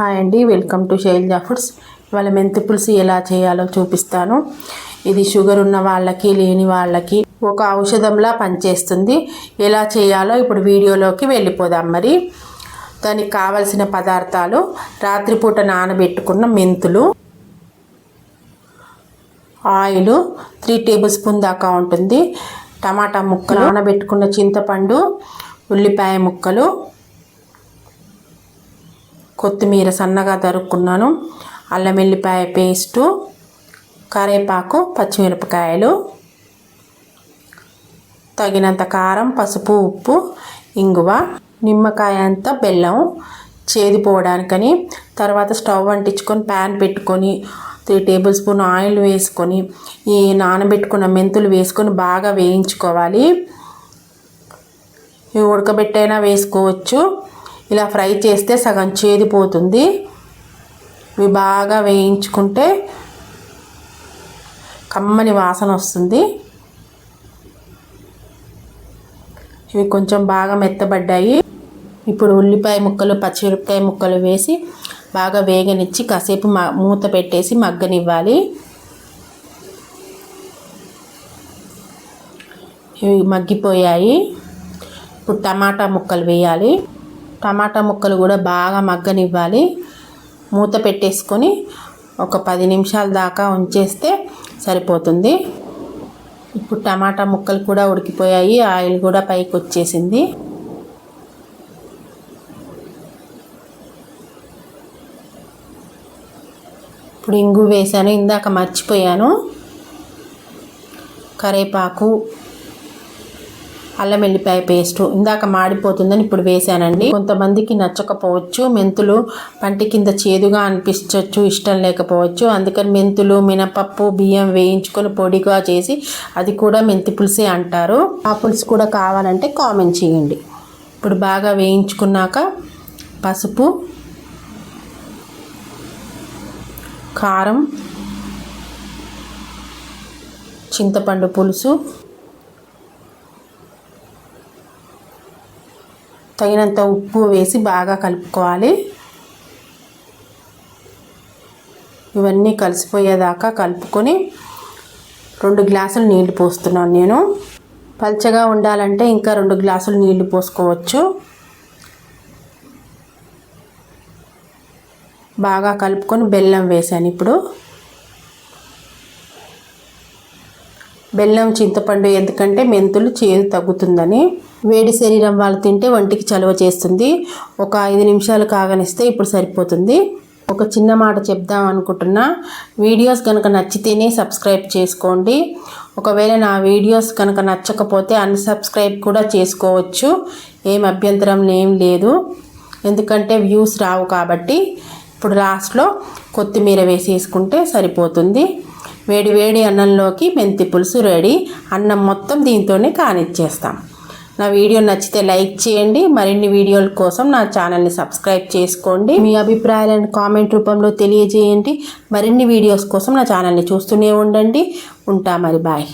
Hi అండి welcome to Shailaja foods. ఇవాళ మెంతి పులుసు ఎలా చేయాలో చూపిస్తాను. ఇది షుగర్ ఉన్న వాళ్ళకి లేని వాళ్ళకి ఒక ఔషధంలా పనిచేస్తుంది. ఎలా చేయాలో ఇప్పుడు వీడియోలోకి వెళ్ళిపోదాం మరి. దానికి కావలసిన పదార్థాలు రాత్రిపూట నానబెట్టుకున్న మెంతులు ఆయిల్ త్రీ టేబుల్ స్పూన్ దాకా ఉంటుంది. టమాటా ముక్కలు నానబెట్టుకున్న చింతపండు ఉల్లిపాయ ముక్కలు కొత్తిమీర సన్నగా తరుక్కున్నాను. అల్లం వెల్లిపాయ పేస్టు కరేపాకు పచ్చిమిరపకాయలు తగినంత కారం పసుపు ఉప్పు ఇంగువ నిమ్మకాయ అంత బెల్లం చేదిపోవడానికని తర్వాత స్టవ్ అంటించుకొని ప్యాన్ పెట్టుకొని త్రీ టేబుల్ స్పూన్ ఆయిల్ వేసుకొని ఈ నానబెట్టుకున్న మెంతులు వేసుకొని బాగా వేయించుకోవాలి. ఉడకబెట్టైనా వేసుకోవచ్చు. ఇలా ఫ్రై చేస్తే సగం చేదిపోతుంది ఇవి బాగా వేయించుకుంటే కమ్మని వాసన వస్తుంది. ఇవి కొంచెం బాగా మెత్తబడ్డాయి. ఇప్పుడు ఉల్లిపాయ ముక్కలు పచ్చిమిరపకాయ ముక్కలు వేసి బాగా వేగనిచ్చి కాసేపు మూత పెట్టేసి మగ్గనివ్వాలి. ఇవి మగ్గిపోయాయి. ఇప్పుడు టమాటా ముక్కలు వేయాలి. టమాటా ముక్కలు కూడా బాగా మగ్గనివ్వాలి. మూత పెట్టేసుకొని ఒక పది నిమిషాల దాకా ఉంచేస్తే సరిపోతుంది. ఇప్పుడు టమాటా ముక్కలు కూడా ఉడికిపోయాయి. ఆయిల్ కూడా పైకి వచ్చేసింది. ఇప్పుడు ఇంగు వేసాను. ఇందాక మర్చిపోయాను. కరేపాకు అల్లం వెల్లిపాయ పేస్టు ఇందాక మాడిపోతుందని ఇప్పుడు వేసానండి కొంతమందికి నచ్చకపోవచ్చు మెంతులు పంటి కింద చేదుగా అనిపించవచ్చు ఇష్టం లేకపోవచ్చు. అందుకని మెంతులు మినపప్పు బియ్యం వేయించుకొని పొడిగా చేసి అది కూడా మెంతి పులుసే అంటారు. ఆ పులుసు కూడా కావాలంటే కామెంట్ చేయండి. ఇప్పుడు బాగా వేయించుకున్నాక పసుపు కారం చింతపండు పులుసు తగినంత ఉప్పు వేసి బాగా కలుపుకోవాలి. ఇవన్నీ కలిసిపోయేదాకా కలుపుకొని రెండు గ్లాసులు నీళ్ళు పోస్తున్నాను నేను. పల్చగా ఉండాలంటే ఇంకా రెండు గ్లాసులు నీళ్ళు పోసుకోవచ్చు. బాగా కలుపుకొని బెల్లం వేసాను ఇప్పుడు. బెల్లం చింతపండు ఎందుకంటే మెంతులు చేదు తగ్గుతుందని. వేడి శరీరం వాళ్ళు తింటే వంటికి చలువ చేస్తుంది. ఒక ఐదు నిమిషాలు కాగనిస్తే ఇప్పుడు సరిపోతుంది. ఒక చిన్న మాట చెప్దాం అనుకుంటున్నా. వీడియోస్ కనుక నచ్చితేనే సబ్స్క్రైబ్ చేసుకోండి. ఒకవేళ నా వీడియోస్ కనుక నచ్చకపోతే అన్సబ్స్క్రైబ్ కూడా చేసుకోవచ్చు. ఏం అభ్యంతరం ఏం లేదు. ఎందుకంటే వ్యూస్ రావు కాబట్టి ఇప్పుడు లాస్ట్లో కొత్తిమీర వేసేసుకుంటే సరిపోతుంది. వేడి వేడి అన్నంలోకి మెంతి పులుసు రెడీ. అన్నం మొత్తం దీంతోనే కానిచ్చేస్తాం. నా వీడియో నచ్చితే లైక్ చేయండి. మరిన్ని వీడియోల కోసం నా ఛానల్ని సబ్స్క్రైబ్ చేసుకోండి. మీ అభిప్రాయాలను కామెంట్ రూపంలో తెలియజేయండి. మరిన్ని వీడియోస్ కోసం నా ఛానల్ని చూస్తూనే ఉండండి. ఉంటా మరి బాయ్.